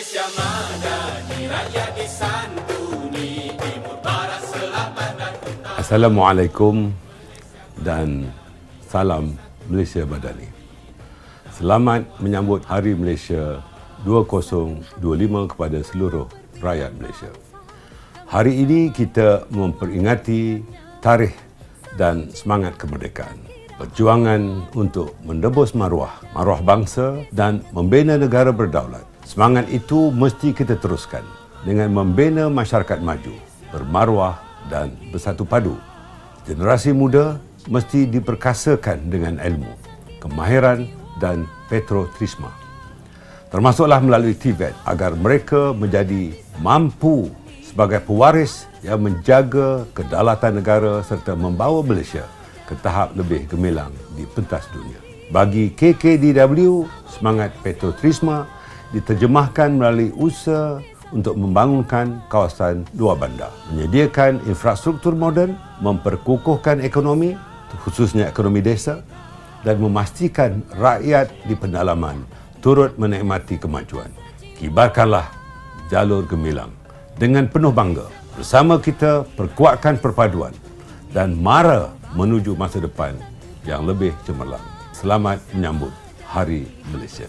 Malaysia madani, rakyat disantuni, timur barat selatan dan utara. Assalamualaikum dan salam Malaysia Madani. Selamat menyambut Hari Malaysia 2025 kepada seluruh rakyat Malaysia. Hari ini kita memperingati tarikh dan semangat kemerdekaan. Perjuangan untuk mendebus maruah, maruah bangsa dan membina negara berdaulat. Semangat itu mesti kita teruskan dengan membina masyarakat maju, bermaruah dan bersatu padu. Generasi muda mesti diperkasakan dengan ilmu, kemahiran dan petrotrisma. Termasuklah melalui TVET agar mereka menjadi mampu sebagai pewaris yang menjaga kedaulatan negara serta membawa Malaysia ke tahap lebih gemilang di pentas dunia. Bagi KKDW, semangat petrotrisma diterjemahkan melalui usaha untuk membangunkan kawasan dua bandar, menyediakan infrastruktur moden, memperkukuhkan ekonomi, khususnya ekonomi desa, dan memastikan rakyat di pendalaman turut menikmati kemajuan. Kibarkanlah jalur gemilang dengan penuh bangga. Bersama kita perkuatkan perpaduan dan mara menuju masa depan yang lebih cemerlang. Selamat menyambut Hari Malaysia.